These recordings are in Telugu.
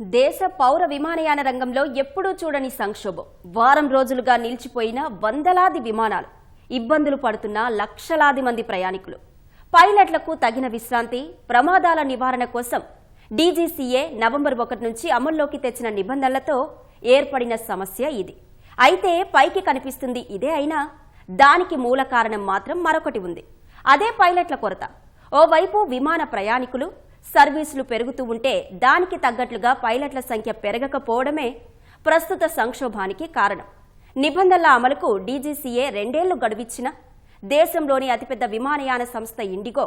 దేశ పౌర విమానయాన రంగంలో ఎప్పుడూ చూడని సంక్షోభం. వారం రోజులుగా నిలిచిపోయిన వందలాది విమానాలు ఇబ్బందులు పడుతున్న లక్షలాది మంది ప్రయాణికులు. పైలట్లకు తగిన విశ్రాంతి ప్రమాదాల నివారణ కోసం డీజీసీఏ నవంబర్ ఒకటి నుంచి అమల్లోకి తెచ్చిన నిబంధనలతో ఏర్పడిన సమస్య ఇది. అయితే పైకి కనిపిస్తుంది ఇదే అయినా దానికి మూల కారణం మాత్రం మరొకటి ఉంది. అదే పైలట్ల కొరత. ఓవైపు విమాన ప్రయాణికులు సర్వీసులు పెరుగుతూ ఉంటే దానికి తగ్గట్లుగా పైలట్ల సంఖ్య పెరగకపోవడమే ప్రస్తుత సంక్షోభానికి కారణం. నిబంధనల అమలుకు డీజీసీఏ రెండేళ్ళు గడువిచ్చిన దేశంలోని అతిపెద్ద విమానయాన సంస్థ ఇండిగో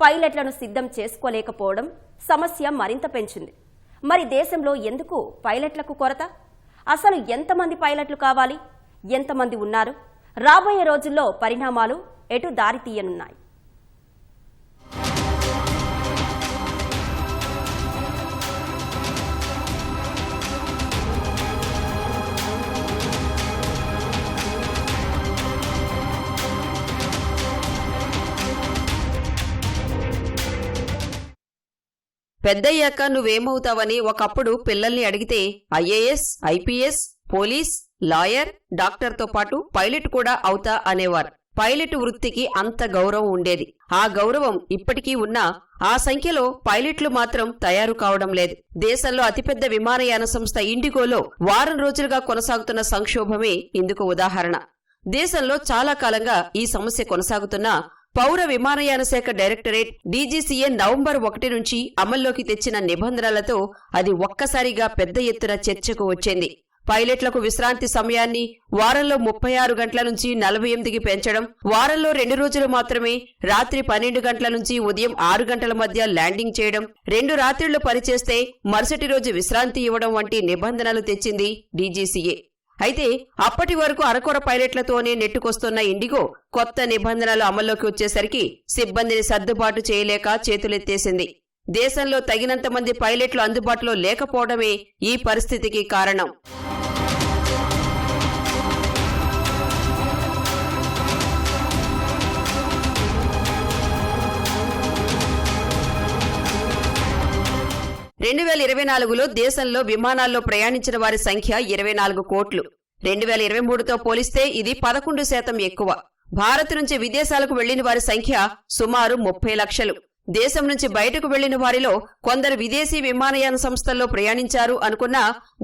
పైలట్లను సిద్ధం చేసుకోలేకపోవడం సమస్య మరింత పెంచింది. మరి దేశంలో ఎందుకు పైలట్లకు కొరత? అసలు ఎంతమంది పైలట్లు కావాలి? ఎంతమంది ఉన్నారు? రాబోయే రోజుల్లో పరిణామాలు ఎటు దారితీయనున్నాయి? పెద్దయ్యాక నువ్వేమవుతావని ఒకప్పుడు పిల్లల్ని అడిగితే ఐఏఎస్ ఐపీఎస్ పోలీస్ లాయర్ డాక్టర్తో పాటు పైలట్ కూడా అవుతా అనేవారు. పైలట్ వృత్తికి అంత గౌరవం ఉండేది. ఆ గౌరవం ఇప్పటికీ ఉన్నా ఆ సంఖ్యలో పైలట్లు మాత్రం తయారు కావడం లేదు. దేశంలో అతిపెద్ద విమానయాన సంస్థ ఇండిగోలో వారం రోజులుగా కొనసాగుతున్న సంక్షోభమే ఇందుకు ఉదాహరణ. దేశంలో చాలా కాలంగా ఈ సమస్య కొనసాగుతున్నా పౌర విమానయాన శాఖ డైరెక్టరేట్ డీజీసీఏ నవంబర్ ఒకటి నుంచి అమల్లోకి తెచ్చిన నిబంధనలతో అది ఒక్కసారిగా పెద్ద ఎత్తున చర్చకు వచ్చింది. పైలట్లకు విశ్రాంతి సమయాన్ని వారంలో ముప్పై ఆరు గంటల నుంచి నలభై ఎనిమిదికి పెంచడం వారంలో రెండు రోజులు మాత్రమే రాత్రి పన్నెండు గంటల నుంచి ఉదయం ఆరు గంటల మధ్య ల్యాండింగ్ చేయడం రెండు రాత్రిళ్ళు పనిచేస్తే మరుసటి రోజు విశ్రాంతి ఇవ్వడం వంటి నిబంధనలు తెచ్చింది డీజీసీఏ. అయితే అప్పటి వరకు అరకొర పైలట్లతోనే నెట్టుకొస్తున్న ఇండిగో కొత్త నిబంధనలు అమల్లోకి వచ్చేసరికి సిబ్బందిని సర్దుబాటు చేయలేక చేతులెత్తేసింది. దేశంలో తగినంత మంది పైలట్లు అందుబాటులో లేకపోవడమే ఈ పరిస్థితికి కారణం. రెండు వేల ఇరవై నాలుగులో దేశంలో విమానాల్లో ప్రయాణించిన వారి సంఖ్య ఇరవై నాలుగు కోట్లు. రెండు వేల ఇరవై మూడుతో పోలిస్తే ఇది పదకొండు శాతం ఎక్కువ. భారత్ నుంచి విదేశాలకు వెళ్ళిన వారి సంఖ్య సుమారు ముప్పై లక్షలు. దేశం నుంచి బయటకు వెళ్ళిన వారిలో కొందరు విదేశీ విమానయాన సంస్థల్లో ప్రయాణించారు అనుకున్న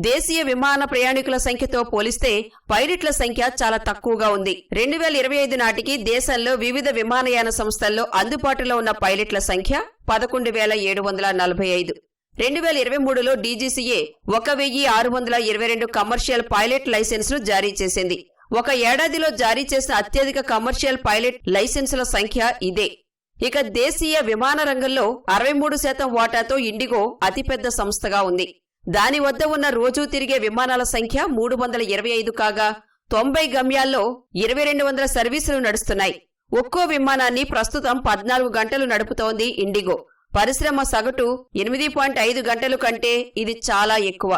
దేశీయ విమాన ప్రయాణికుల సంఖ్యతో పోలిస్తే పైలట్ల సంఖ్య చాలా తక్కువగా ఉంది. రెండు వేల ఇరవై ఐదు నాటికి దేశంలో వివిధ విమానయాన సంస్థల్లో అందుబాటులో ఉన్న పైలట్ల సంఖ్య పదకొండు వేల ఏడు వందల నలభై ఐదు. రెండు వేల ఇరవై మూడులో డీజీసీఏ ఒక వెయ్యి ఆరు వందల ఇరవై రెండు కమర్షియల్ పైలట్ లైసెన్సులు జారీ చేసింది. ఒక ఏడాదిలో జారీ చేసిన అత్యధిక కమర్షియల్ పైలట్ లైసెన్సుల సంఖ్య ఇదే. ఇక దేశీయ విమాన రంగంలో అరవై మూడు శాతం వాటాతో ఇండిగో అతిపెద్ద సంస్థగా ఉంది. దాని వద్ద ఉన్న రోజూ తిరిగే విమానాల సంఖ్య మూడు వందల ఇరవై ఐదు కాగా తొంభై గమ్యాల్లో ఇరవై రెండు వందల సర్వీసులు నడుస్తున్నాయి. ఒక్కో విమానాన్ని ప్రస్తుతం పద్నాలుగు గంటలు నడుపుతోంది ఇండిగో. పరిశ్రమ సగటు ఎనిమిది పాయింట్ ఐదు గంటలు కంటే ఇది చాలా ఎక్కువ.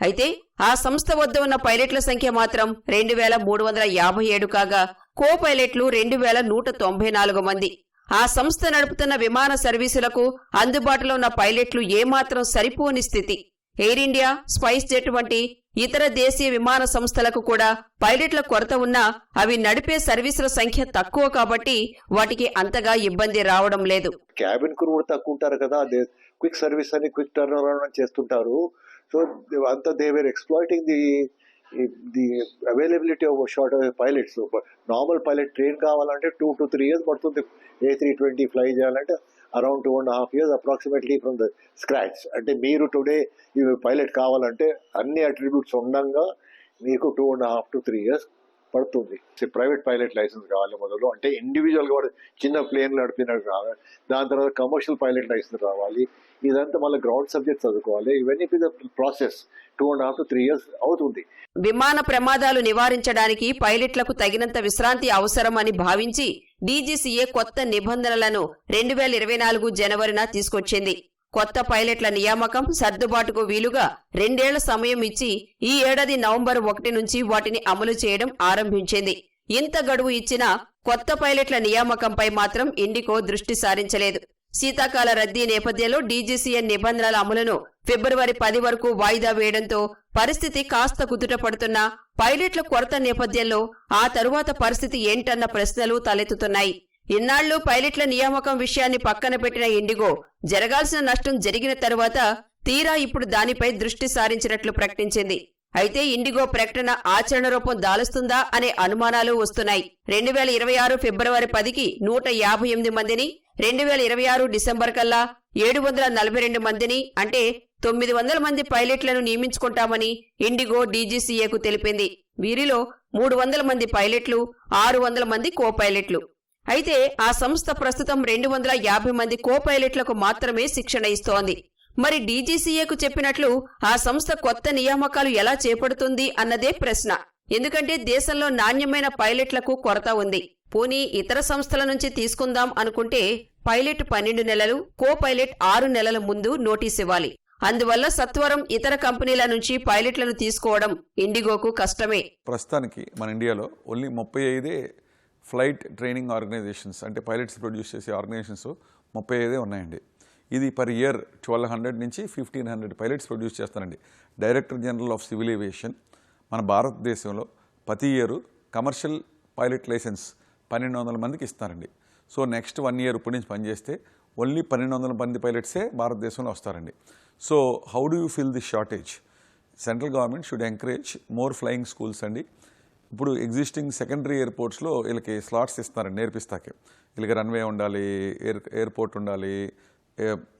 అయితే ఆ సంస్థ వద్ద ఉన్న పైలట్ల సంఖ్య మాత్రం రెండు వేల మూడు వందల యాభై ఏడు కాగా కో పైలట్లు రెండు వేల నూట తొంభై నాలుగు మంది. ఆ సంస్థ నడుపుతున్న విమాన సర్వీసులకు అందుబాటులో ఉన్న పైలట్లు ఏమాత్రం సరిపోని స్థితి. ఎయిర్ ఇండియా స్పైస్ జెట్ వంటి ఇతర దేశీయ విమాన సంస్థలకు కూడా పైలట్ల కొరత ఉన్నా అవి నడిపే సర్వీసుల సంఖ్య తక్కువ కాబట్టి వాటికి అంతగా ఇబ్బంది రావడం లేదు. క్యాబిన్ క్రూ కూడా తక్కువ ఉంటారు కదా క్విక్ సర్వీస్ అని క్విక్ టర్న్ అరౌండ్ చేస్తుంటారు. సో అంత they were exploiting the the availability of short pilots normal pilot train కావాలంటే టూ టు త్రీ ఇయర్స్ పడుతుంది. ఏ త్రీ ట్వంటీ ఫ్లై చేయాలంటే around two and half years approximately from the scratch. అంటే మీరు టుడే ఈ పైలట్ కావాలంటే అన్ని అట్రిబ్యూట్స్ ఉండగా మీకు two and half to three years పడుతుంది. ప్రైవేట్ పైలట్ లైసెన్స్ కావాలి మొదలు అంటే ఇండివిజువల్ కూడా చిన్న ప్లేన్లు నడిపినట్టు రావాలి దాని తర్వాత కమర్షియల్ పైలట్ లైసెన్స్ రావాలి. ఇదంతా మళ్ళీ గ్రౌండ్ సబ్జెక్ట్ చదువుకోవాలి. ఇవన్నీ process two and half to three years అవుతుంది. విమాన ప్రమాదాలు నివారించడానికి పైలట్లకు తగినంత విశ్రాంతి అవసరం అని భావించి డీజీసీఏ కొత్త నిబంధనలను రెండు వేల ఇరవై నాలుగు జనవరిన తీసుకొచ్చింది. కొత్త పైలట్ల నియామకం సర్దుబాటుకు వీలుగా రెండేళ్ళ సమయం ఇచ్చి ఈ ఏడాది నవంబర్ ఒకటి నుంచి వాటిని అమలు చేయడం ఆరంభించింది. ఇంత గడువు ఇచ్చినా కొత్త పైలట్ల నియామకంపై మాత్రం ఇండికో దృష్టి సారించలేదు. శీతాకాల రద్దీ నేపథ్యంలో డీజీసీఎన్ నిబంధనల అమలును ఫిబ్రవరి పది వరకు వాయిదా వేయడంతో పరిస్థితి కాస్త కుదుట పడుతున్నా పైలట్ల కొరత నేపథ్యంలో ఆ తరువాత పరిస్థితి ఏంటన్న ప్రశ్నలు తలెత్తుతున్నాయి. ఇన్నాళ్ళు పైలట్ల నియామకం విషయాన్ని పక్కన పెట్టిన ఇండిగో జరగాల్సిన నష్టం జరిగిన తరువాత తీరా ఇప్పుడు దానిపై దృష్టి సారించినట్లు ప్రకటించింది. అయితే ఇండిగో ప్రకటన ఆచరణ రూపం దాలుస్తుందా అనే అనుమానాలు వస్తున్నాయి. రెండు వేల ఇరవై ఆరు ఫిబ్రవరి పదికి నూట యాభై ఎనిమిది మందిని రెండు వేల ఇరవై ఆరు డిసెంబర్ కల్లా ఏడు వందల నలభై రెండు మందిని అంటే తొమ్మిది వందల మంది పైలట్లను నియమించుకుంటామని ఇండిగో డీజీసీఏకు తెలిపింది. వీరిలో మూడు వందల మంది పైలట్లు ఆరు వందల మంది కో పైలట్లు అయితే ఆ సంస్థ ప్రస్తుతం రెండు వందల యాభై మంది కో పైలట్లకు మాత్రమే శిక్షణ ఇస్తోంది. మరి డీజీసీఏకు చెప్పినట్లు ఆ సంస్థ కొత్త నియామకాలు ఎలా చేపడుతుంది అన్నదే ప్రశ్న. ఎందుకంటే దేశంలో నాణ్యమైన పైలట్లకు కొరత ఉంది. పోనీ ఇతర సంస్థల నుంచి తీసుకుందాం అనుకుంటే పైలట్ పన్నెండు నెలలు కో పైలట్ ఆరు నెలల ముందు నోటీస్ ఇవ్వాలి. అందువల్ల సత్వరం ఇతర కంపెనీల నుంచి పైలట్లను తీసుకోవడం ఇండిగోకు కష్టమే. ప్రస్తుతానికి మన ఇండియాలో ఓన్లీ ముప్పై ఐదే ఫ్లైట్ ట్రైనింగ్ ఆర్గనైజేషన్స్ అంటే పైలట్స్ ప్రొడ్యూస్ చేసే ఆర్గనైజేషన్స్ ముప్పై ఐదే ఉన్నాయండి. ఇది పర్ ఇయర్ ట్వెల్వ్ హండ్రెడ్ నుంచి ఫిఫ్టీన్ హండ్రెడ్ పైలట్స్ ప్రొడ్యూస్ చేస్తారండి. Director general of civil aviation మన భారతదేశంలో ప్రతి ఇయర్ కమర్షియల్ పైలట్ లైసెన్స్ పన్నెండు వందల మందికి ఇస్తారండి. సో నెక్స్ట్ వన్ ఇయర్ ఇప్పటి నుంచి పనిచేస్తే ఓన్లీ పన్నెండు వందల మంది పైలట్సే భారతదేశంలో వస్తారండి. So how do you feel this shortage? Central government should encourage more flying schools అండి. ఇప్పుడు ఎగ్జిస్టింగ్ సెకండరీ ఎయిర్పోర్ట్స్లో వీళ్ళకి స్లాట్స్ ఇస్తున్నారండి నేర్పిస్తాకి. వీళ్ళకి రన్వే ఉండాలి ఎయిర్ ఎయిర్పోర్ట్ ఉండాలి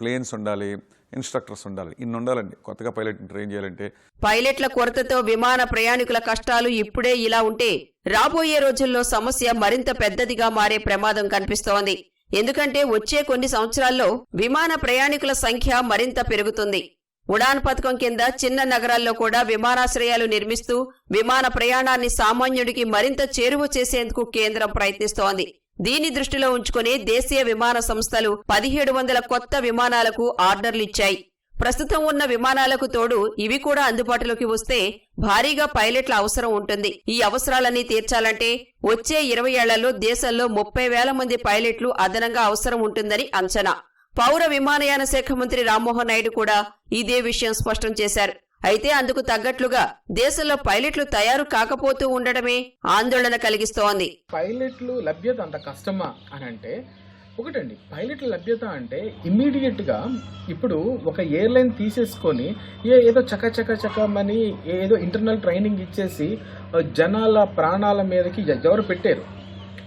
ప్లేన్స్ ఉండాలి ఇన్స్ట్రక్టర్స్ ఉండాలి ఇన్ని ఉండాలండి. కొత్తగా పైలట్ ట్రైన్ చేయాలంటే. పైలట్ల కొరతతో విమాన ప్రయాణికుల కష్టాలు ఇప్పుడే ఇలా ఉంటే రాబోయే రోజుల్లో సమస్య మరింత పెద్దదిగా మారే ప్రమాదం కనిపిస్తోంది. ఎందుకంటే వచ్చే కొన్ని సంవత్సరాల్లో విమాన ప్రయాణికుల సంఖ్య మరింత పెరుగుతుంది. ఉడాన్ పథకం కింద చిన్న నగరాల్లో కూడా విమానాశ్రయాలు నిర్మిస్తూ విమాన ప్రయాణాన్ని సామాన్యుడికి మరింత చేరువ చేసేందుకు కేంద్రం ప్రయత్నిస్తోంది. దీని దృష్టిలో ఉంచుకుని దేశీయ విమాన సంస్థలు పదిహేడు వందల కొత్త విమానాలకు ఆర్డర్లిచ్చాయి ప్రస్తుతం ఉన్న విమానాలకు తోడు ఇవి కూడా అందుబాటులోకి వస్తే భారీగా పైలట్ల అవసరం ఉంటుంది. ఈ అవసరాలన్నీ తీర్చాలంటే వచ్చే ఇరవై ఏళ్ళలో దేశంలో ముప్పై వేల మంది పైలట్లు అదనంగా అవసరం ఉంటుందని అంచనా. పౌర విమానయాన శాఖ మంత్రి రామ్మోహన్ నాయుడు కూడా ఇదే విషయం స్పష్టం చేశారు. అయితే అందుకు తగ్గట్లుగా దేశంలో పైలట్లు తయారు కాకపోతూ ఉండడమే ఆందోళన కలిగిస్తోంది. పైలట్లు లభ్యత అంత కష్టమా అని అంటే ఒకటండి పైలట్ల లభ్యత అంటే ఇమ్మీడియట్గా ఇప్పుడు ఒక ఎయిర్లైన్ తీసేసుకొని ఏ ఏదో చక చక చకమని ఏదో ఇంటర్నల్ ట్రైనింగ్ ఇచ్చేసి జనాల ప్రాణాల మీదకి ఎవరు పెట్టారు?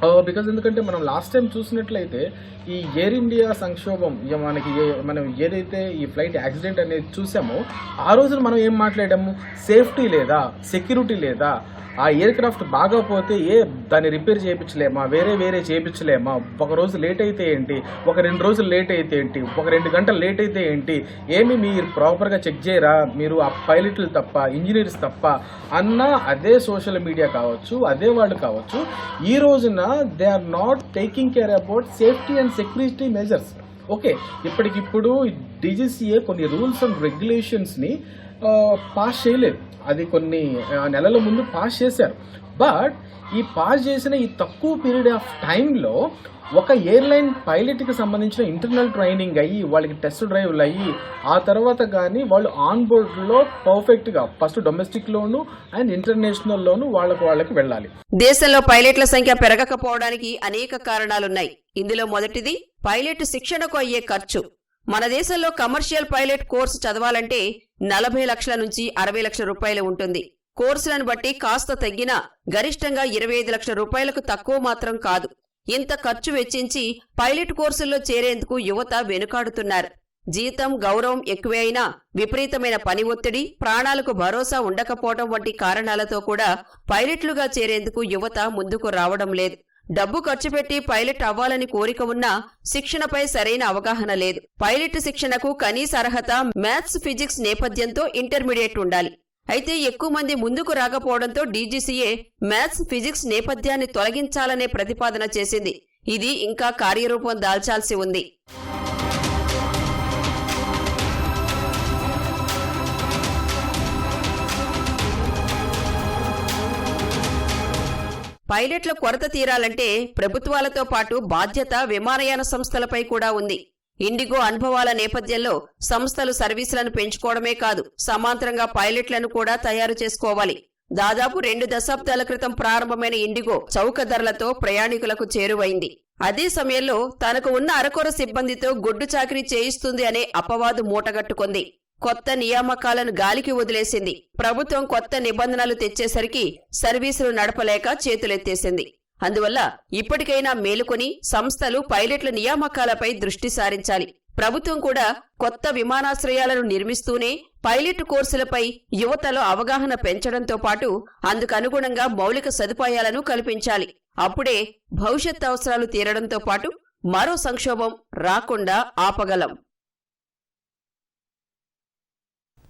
Uh, బికాజ్ ఎందుకంటే మనం లాస్ట్ టైం చూసినట్లయితే ఈ ఎయిర్ ఇండియా సంక్షోభం ఇక మనకి ఏ- మనం ఏదైతే ఈ ఫ్లైట్ యాక్సిడెంట్ అనేది చూసామో ఆ రోజున మనం ఏం మాట్లాడాము? సేఫ్టీ లేదా? సెక్యూరిటీ లేదా? ఆ ఎయిర్ క్రాఫ్ట్ బాగా పోతే ఏ దాన్ని రిపేర్ చేయించలేమా? వేరే వేరే చేయించలేమా? ఒక రోజు లేట్ అయితే ఏంటి? ఒక రెండు రోజులు లేట్ అయితే ఏంటి? ఒక రెండు గంటలు లేట్ అయితే ఏంటి? ఏమి మీరు ప్రాపర్గా చెక్ చేయరా? మీరు ఆ పైలట్లు తప్ప ఇంజనీర్స్ తప్ప అన్న అదే సోషల్ మీడియా కావచ్చు అదే వాళ్ళు కావచ్చు. ఈ రోజున they are not taking care about safety and security measures okay ఇప్పటికిప్పుడు డీజీసీఏ కొన్ని రూల్స్ అండ్ రెగ్యులేషన్స్ని పాస్ చేయలేదు. అది కొన్ని నెలల ముందు పాస్ చేశారు. బట్ ఈ పాస్ చేసిన ఈ తక్కువ పీరియడ్ ఆఫ్ టైంలో ఒక ఎయిర్లైన్ పైలట్కి సంబంధించిన ఇంటర్నల్ ట్రైనింగ్ అయ్యి వాళ్ళకి టెస్ట్ డ్రైవ్లు అయ్యి ఆ తర్వాత కానీ వాళ్ళు ఆన్ బోర్డ్లో పర్ఫెక్ట్గా ఫస్ట్ డొమెస్టిక్లోను అండ్ ఇంటర్నేషనల్లోను వాళ్ళకు వాళ్ళకి వెళ్ళాలి. దేశంలో పైలట్ల సంఖ్య పెరగకపోవడానికి అనేక కారణాలున్నాయి. ఇందులో మొదటిది పైలట్ శిక్షణకు అయ్యే ఖర్చు. మన దేశంలో కమర్షియల్ పైలట్ కోర్సు చదవాలంటే నలభై లక్షల నుంచి అరవై లక్షల రూపాయలు ఉంటుంది. కోర్సులను బట్టి కాస్త తగ్గినా గరిష్టంగా ఇరవై ఐదు లక్షల రూపాయలకు తక్కువ మాత్రం కాదు. ఇంత ఖర్చు వెచ్చించి పైలట్ కోర్సుల్లో చేరేందుకు యువత వెనుకాడుతున్నారు. జీతం గౌరవం ఎక్కువే అయినా విపరీతమైన పని ఒత్తిడి ప్రాణాలకు భరోసా ఉండకపోవడం వంటి కారణాలతో కూడా పైలట్లుగా చేరేందుకు యువత ముందుకు రావడం లేదు. డబ్బు ఖర్చు పెట్టి పైలట్ అవ్వాలని కోరిక ఉన్నా శిక్షణపై సరైన అవగాహన లేదు. పైలట్ శిక్షణకు కనీస అర్హత మ్యాథ్స్ ఫిజిక్స్ నేపథ్యంతో ఇంటర్మీడియట్ ఉండాలి. అయితే ఎక్కువ మంది ముందుకు రాకపోవడంతో డీజీసీఏ మ్యాథ్స్ ఫిజిక్స్ నేపథ్యాన్ని తొలగించాలనే ప్రతిపాదన చేసింది. ఇది ఇంకా కార్యరూపం దాల్చాల్సి ఉంది. పైలట్ల కొరత తీరాలంటే ప్రభుత్వాలతో పాటు బాధ్యత విమానయాన సంస్థలపై కూడా ఉంది. ఇండిగో అనుభవాల నేపథ్యంలో సంస్థలు సర్వీసులను పెంచుకోవడమే కాదు సమాంతరంగా పైలట్లను కూడా తయారు చేసుకోవాలి. దాదాపు రెండు దశాబ్దాల క్రితం ప్రారంభమైన ఇండిగో చౌక ధరలతో ప్రయాణికులకు చేరువైంది. అదే సమయంలో తనకు ఉన్న అరకొర సిబ్బందితో గుడ్డు చాకరీ చేయిస్తుంది అనే అపవాదు మూటగట్టుకుంది. కొత్త నియామకాలను గాలికి వదిలేసింది. ప్రభుత్వం కొత్త నిబంధనలు తెచ్చేసరికి సర్వీసులు నడపలేక చేతులెత్తేసింది. అందువల్ల ఇప్పటికైనా మేలుకొని సంస్థలు పైలట్ల నియామకాలపై దృష్టి సారించాలి. ప్రభుత్వం కూడా కొత్త విమానాశ్రయాలను నిర్మిస్తూనే పైలట్ కోర్సులపై యువతలో అవగాహన పెంచడంతో పాటు అందుకనుగుణంగా మౌలిక సదుపాయాలను కల్పించాలి. అప్పుడే భవిష్యత్ అవసరాలు తీరడంతో పాటు మరో సంక్షోభం రాకుండా ఆపగలం.